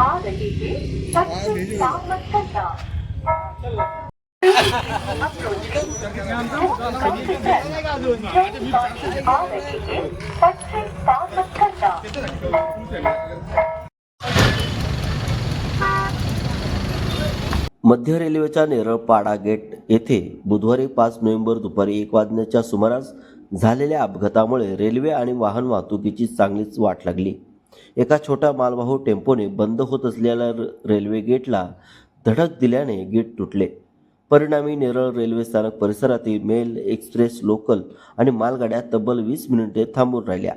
आ रही है मध्य रेल्वेच्या नेरळपाडा गेट येथे बुधवारी पाच नोव्हेंबर दुपारी एक वाजण्याच्या सुमारास झालेल्या अपघातामुळे रेल्वे आणि वाहन वाहतुकीची चांगलीच वाट लागली. एका छोटा मालवाहू टेम्पोने बंद होत असलेल्या र- रेल्वे गेटला धडक दिल्याने गेट तुटले. परिणामी नेरळ रेल्वे स्थानक परिसरातील मेल एक्सप्रेस लोकल आणि मालगाड्या तब्बल वीस मिनिटे थांबून राहिल्या.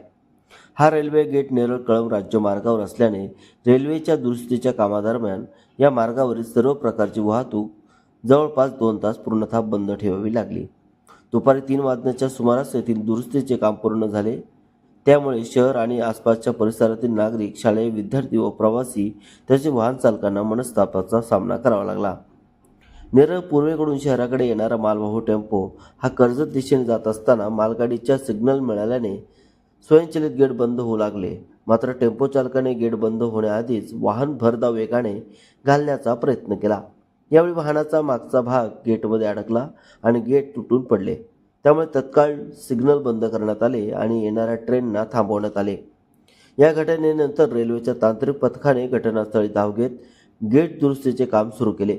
हा रेल्वे गेट नेरळ कळंब राज्य मार्गावर असल्याने रेल्वेच्या दुरुस्तीच्या कामादरम्यान या मार्गावरील सर्व प्रकारची वाहतूक जवळपास दोन तास पूर्णतः बंद ठेवावी लागली. दुपारी तीन वाजण्याच्या सुमारास येथील दुरुस्तीचे काम पूर्ण झाले. त्यामुळे शहर आणि आसपासच्या परिसरातील नागरिक शालेय विद्यार्थी व प्रवासी त्याचे वाहन चालकांना मनस्तापाचा सामना करावा लागला. नेरळ पूर्वेकडून शहराकडे येणारा मालवाहू टेम्पो हा कर्जत दिशेने जात असताना मालगाडीच्या सिग्नल मिळाल्याने स्वयंचलित गेट बंद होऊ लागले. मात्र टेम्पो चालकाने गेट बंद होण्याआधीच वाहन भरधाव वेगाने घालण्याचा प्रयत्न केला. यावेळी वाहनाचा मागचा भाग गेटमध्ये अडकला आणि गेट तुटून पडले. त्यामुळे तत्काळ सिग्नल बंद करण्यात आले आणि येणाऱ्या ट्रेनना थांबवण्यात आले. या घटनेनंतर रेल्वेच्या तांत्रिक पथकाने घटनास्थळी धाव घेत गेट दुरुस्तीचे काम सुरू केले.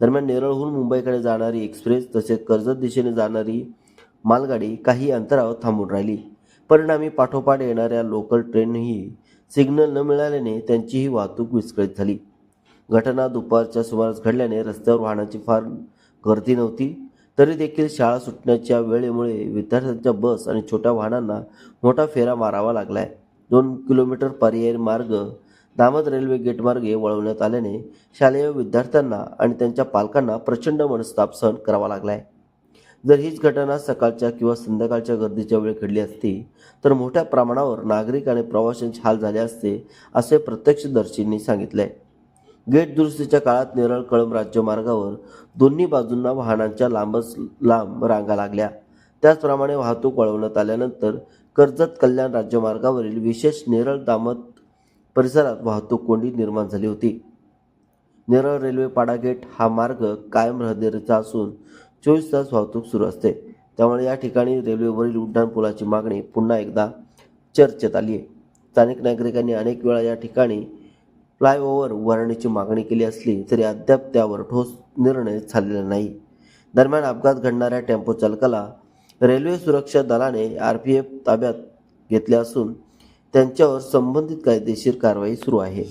दरम्यान नेरळहून मुंबईकडे जाणारी एक्सप्रेस तसेच कर्जत दिशेने जाणारी मालगाडी काही अंतरावर थांबून राहिली. परिणामी पाठोपाठ येणाऱ्या लोकल ट्रेनही सिग्नल न मिळाल्याने त्यांचीही वाहतूक विस्कळीत झाली. घटना दुपारच्या सुमारास घडल्याने रस्त्यावर वाहनाची फार गर्दी नव्हती. तरी देखील शाळा सुटण्याच्या वेळेमुळे विद्यार्थ्यांच्या बस आणि छोट्या वाहनांना मोठा फेरा मारावा लागलाय. दोन किलोमीटर पर्यायी मार्ग दामद रेल्वे गेटमार्गे वळवण्यात आल्याने शालेय विद्यार्थ्यांना आणि त्यांच्या पालकांना प्रचंड मनस्ताप सहन करावा लागलाय. जर हीच घटना सकाळच्या किंवा संध्याकाळच्या गर्दीच्या वेळी घडली असती तर मोठ्या प्रमाणावर नागरिक आणि प्रवाशांचे हाल झाले असते असे प्रत्यक्षदर्शींनी सांगितले गेट दुरुस्तीच्या काळात नेरळ कळंब राज्यमार्गावर दोन्ही बाजूंना वाहनांच्या लांबच लांब रांगा लागल्या. त्याचप्रमाणे वाहतूक वळवण्यात आल्यानंतर कर्जत कल्याण राज्यमार्गावरील विशेष नेरळ दामत परिसरात वाहतूक कोंडी निर्माण झाली होती. नेरळ रेल्वे पाडा गेट हा मार्ग कायम रहदारीचा असून चोवीस तास वाहतूक सुरू असते. त्यामुळे या ठिकाणी रेल्वेवरील उड्डाण पुलाची मागणी पुन्हा एकदा चर्चेत आली आहे स्थानिक नागरिकांनी अनेक वेळा या ठिकाणी फ्लायओव्हर उभारण्याची मागणी केली असली तरी अद्याप त्यावर ठोस निर्णय झालेला नाही. दरम्यान अपघात घडणाऱ्या टेम्पो चालकाला रेल्वे सुरक्षा दलाने आर पी एफ ताब्यात घेतले असून त्यांच्यावर संबंधित कायदेशीर कारवाई सुरू आहे.